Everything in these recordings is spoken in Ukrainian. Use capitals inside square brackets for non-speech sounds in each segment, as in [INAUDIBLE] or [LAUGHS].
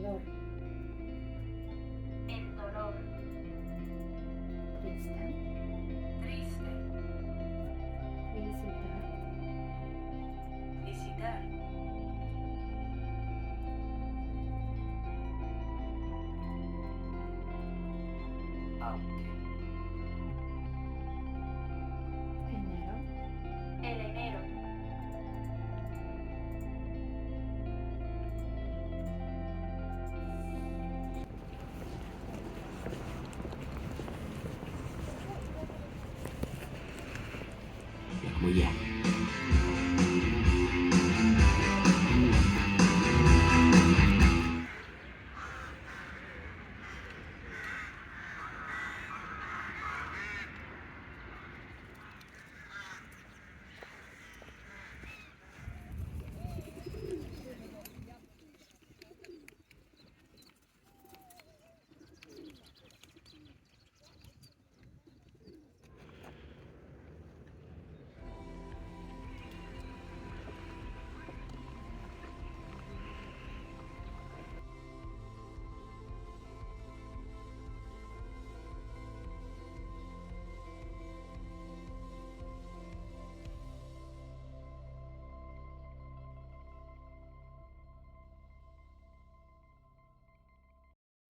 Dolor. El dolor. Triste. Як моє.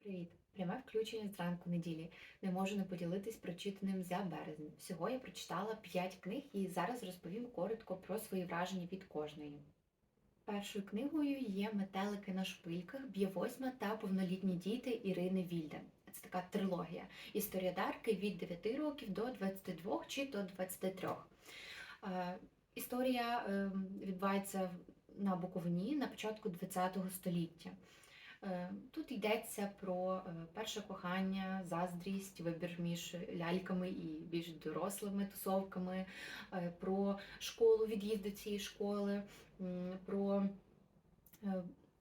Привіт! Пряме включення зранку неділі. Не можу не поділитись прочитаним за березень. Всього я прочитала 5 книг і зараз розповім коротко про свої враження від кожної. Першою книгою є Метелики на шпильках, Б'євосьма та повнолітні діти Ірини Вільде. Це така трилогія. Історія Дарки від 9 років до 22 чи до 23. Е, Історія е, відбувається на Буковині на початку ХХ століття. Е, Тут йдеться про е, перше кохання, заздрість, вибір між ляльками і більш дорослими тусовками, е, про школу, від'їзд до цієї школи, про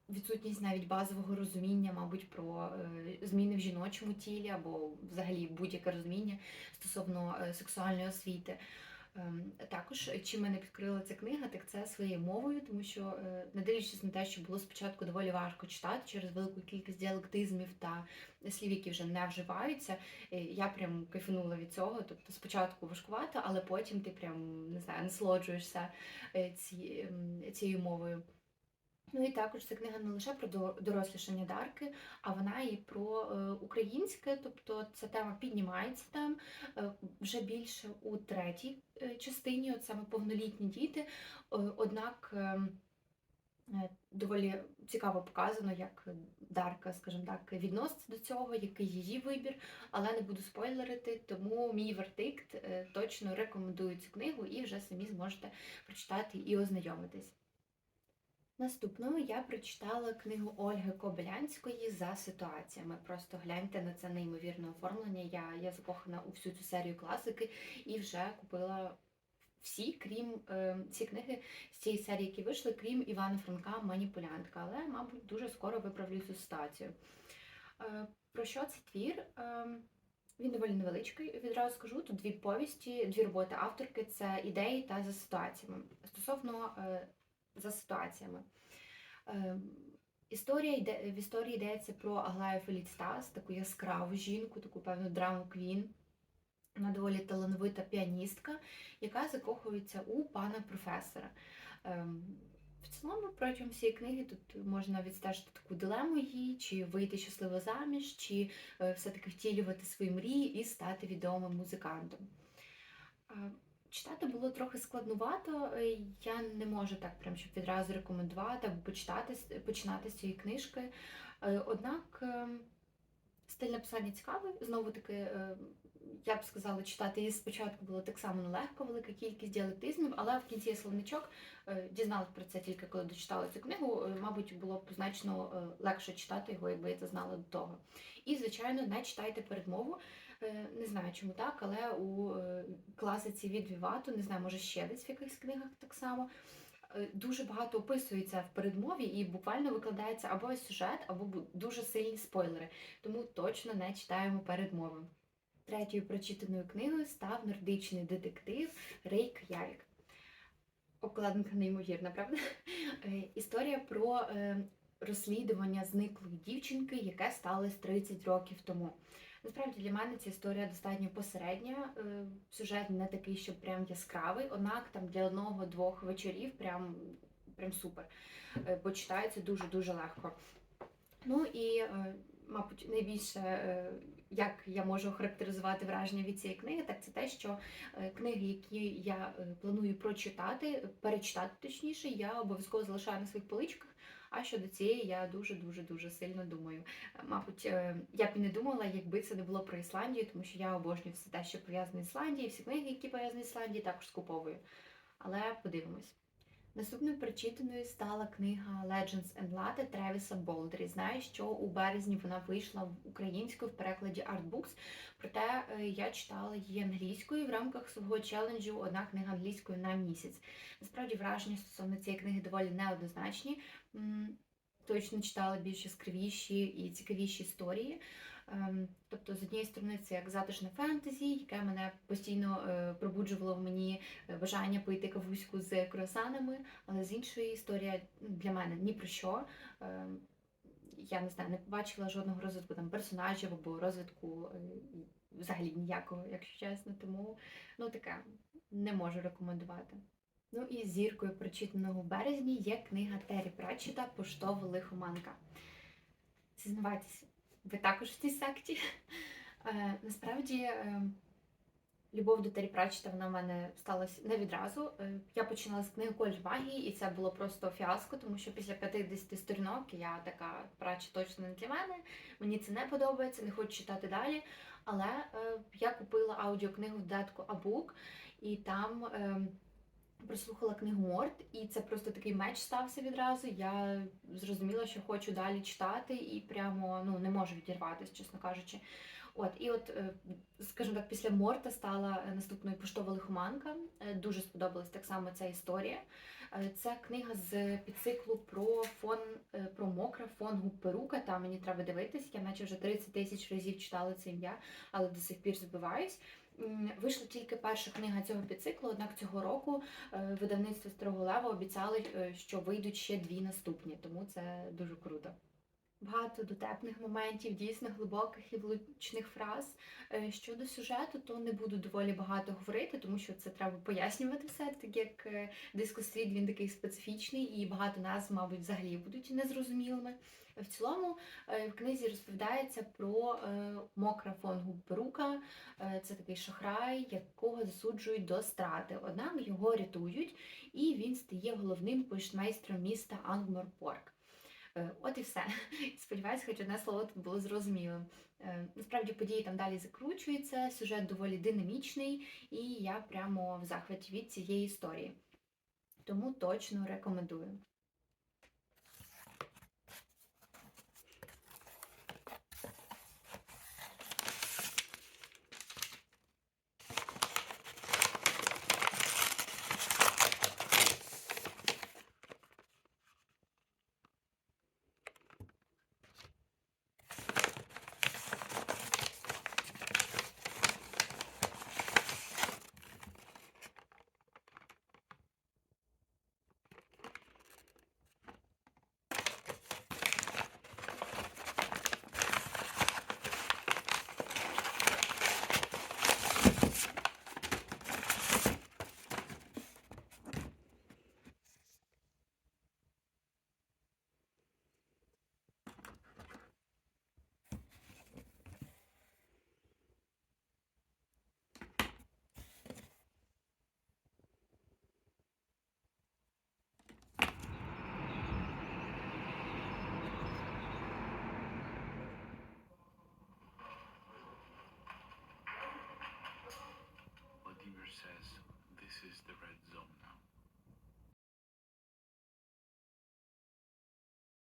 відсутність навіть базового розуміння, мабуть, про зміни в жіночому тілі або взагалі будь-яке розуміння стосовно сексуальної освіти. Ем, Також чим мене підкрила ця книга, так це своєю мовою, тому що, е, не дивлячись на те, що було спочатку доволі важко читати через велику кількість діалектизмів та слів, які вже не вживаються, е, я прям кайфанула від цього. Тобто спочатку важкувато, але потім ти прям не знаю, насолоджуєшся е, ем, цією мовою. Ну і також ця книга не лише про до- дорослішання Дарки, а вона і про е, українське, тобто ця тема піднімається там е, вже більше у третій е, частині, от саме повнолітні діти. Однак доволі цікаво показано, як Дарка, скажімо так, відноситься до цього, який її вибір, але не буду спойлерити, тому мій вердикт точно рекомендую цю книгу і вже самі зможете прочитати і ознайомитись. Наступною я прочитала книгу Ольги Кобилянської за ситуаціями. Просто гляньте на це неймовірне оформлення. Я, я закохана у всю цю серію класики і вже купила всі, крім е, ці книги з цієї серії, які вийшли, крім Івана Франка Маніпулянтка. Але, мабуть, дуже скоро виправлю цю ситуацію. Е, про що цей твір? Е, він доволі невеличкий, відразу скажу. Тут дві повісті, дві роботи авторки це ідеї та за ситуаціями. Стосовно е, за ситуаціями. Е, Історія йде в історії йдеться про Аглаю Феліцтас, таку яскраву жінку, таку певну драму квін. Вона доволі талановита піаністка, яка закохується у пана професора. Ем, В цілому, протягом всієї книги тут можна відстежити таку дилему її, чи вийти щасливо заміж, чи е, все-таки втілювати свої мрії і стати відомим музикантом. Е, Читати було трохи складнувато. е, Я не можу так прям щоб відразу рекомендувати або почитати, починати з цієї книжки. Е, Однак ем, стиль написання цікавий. Знову таки, е, я б сказала, читати її спочатку було так само нелегко, велика кількість діалектизмів, але в кінці є словничок. Е, Дізналась про це тільки коли дочитала цю книгу. Е, Мабуть, було б значно е, легше читати його, якби я це знала до того. І, звичайно, не читайте передмову. Е, Не знаю, чому так, але у е, класиці від Вівату, не знаю, може ще десь в якихось книгах так само. е, Дуже багато описується в передмові і буквально викладається або сюжет, або дуже сильні спойлери. Тому точно не читаємо передмови. Третьою прочитаною книгою став нордичний детектив Рейк Ярік. Обкладинка неймовірна, правда? Історія про розслідування зниклої дівчинки, яке сталося 30 років тому. Насправді для мене ця історія достатньо посередня. е, Сюжет не такий, що прям яскравий, однак там для одного-двох вечорів прям, прям супер. Е, Бо читається дуже-дуже легко. Ну і, е, мабуть, найбільше, е, як я можу охарактеризувати враження від цієї книги, так це те, що е, книги, які я е, планую прочитати, перечитати точніше, я обов'язково залишаю на своїх поличках. А щодо цієї я дуже дуже сильно думаю. Мабуть, е, я б і не думала, якби це не було про Ісландію, тому що я обожнюю все те, що пов'язане з Ісландією, всі книги, які пов'язані з Ісландією, також скуповую. Але подивимось. Наступною прочитаною стала книга Legends and Latte Тревіса Болдері. Знаю, що у березні вона вийшла в українською в перекладі Artbooks, проте е, я читала її англійською в рамках свого челенджу одна книга англійською на місяць. Насправді враження стосовно цієї книги доволі неоднозначні. Точно читала більш яскравіші і цікавіші історії. Ем, Тобто, з однієї сторони, це як затишне фентезі, яке мене постійно е, пробуджувало в мені е, бажання пити кавуську з круасанами, але з іншої історія для мене ні про що. Ем, Я не знаю, не побачила жодного розвитку там персонажів або розвитку е, взагалі ніякого, якщо чесно. Тому ну таке не можу рекомендувати. Ну і зіркою прочитаного в березні є книга Террі Пратчета Поштова лихоманка. Зізнавайтесь, ви також в цій секті. Е, насправді, е, любов до Террі Пратчета вона в мене сталася не відразу. Е, я починала з книги Колір магії, і це було просто фіаско, тому що після 50 сторінок я така Пратчет точно не для мене. Мені це не подобається, не хочу читати далі. Але я купила аудіокнигу в додатку Абук, і там. Прослухала книгу Морт, і це просто такий меч стався відразу. Я зрозуміла, що хочу далі читати, і прямо ну не можу відірватися, чесно кажучи. От, і от, е, скажімо так, після Морта стала е, наступною поштова лихоманка. Е, Дуже сподобалась так само ця історія. Це книга з підциклу про фон про мокра фонгу перука. Та мені треба дивитись. Я наче вже 30 тисяч разів читала це ім'я, але до сих пір збиваюсь. Вийшла тільки перша книга цього підциклу, однак цього року е, видавництво Старого Лева обіцяли, е, що вийдуть ще дві наступні, тому це дуже круто. Багато дотепних моментів, дійсно глибоких і влучних фраз. Е, Щодо сюжету, то не буду доволі багато говорити, тому що це треба пояснювати все, так як е, дискосвіт він такий специфічний, і багато назв, мабуть, взагалі будуть незрозумілими. В цілому е, в книзі розповідається про мокра фонгу перука. Е, Це такий шахрай, якого засуджують до страти. Однак його рятують, і він стає головним почтмейстром міста Ангморпорк. Е, От і все. [LAUGHS] Сподіваюсь, хоч одне слово було зрозумілим. Е, Насправді події там далі закручуються, сюжет доволі динамічний, і я прямо в захваті від цієї історії. Тому точно рекомендую.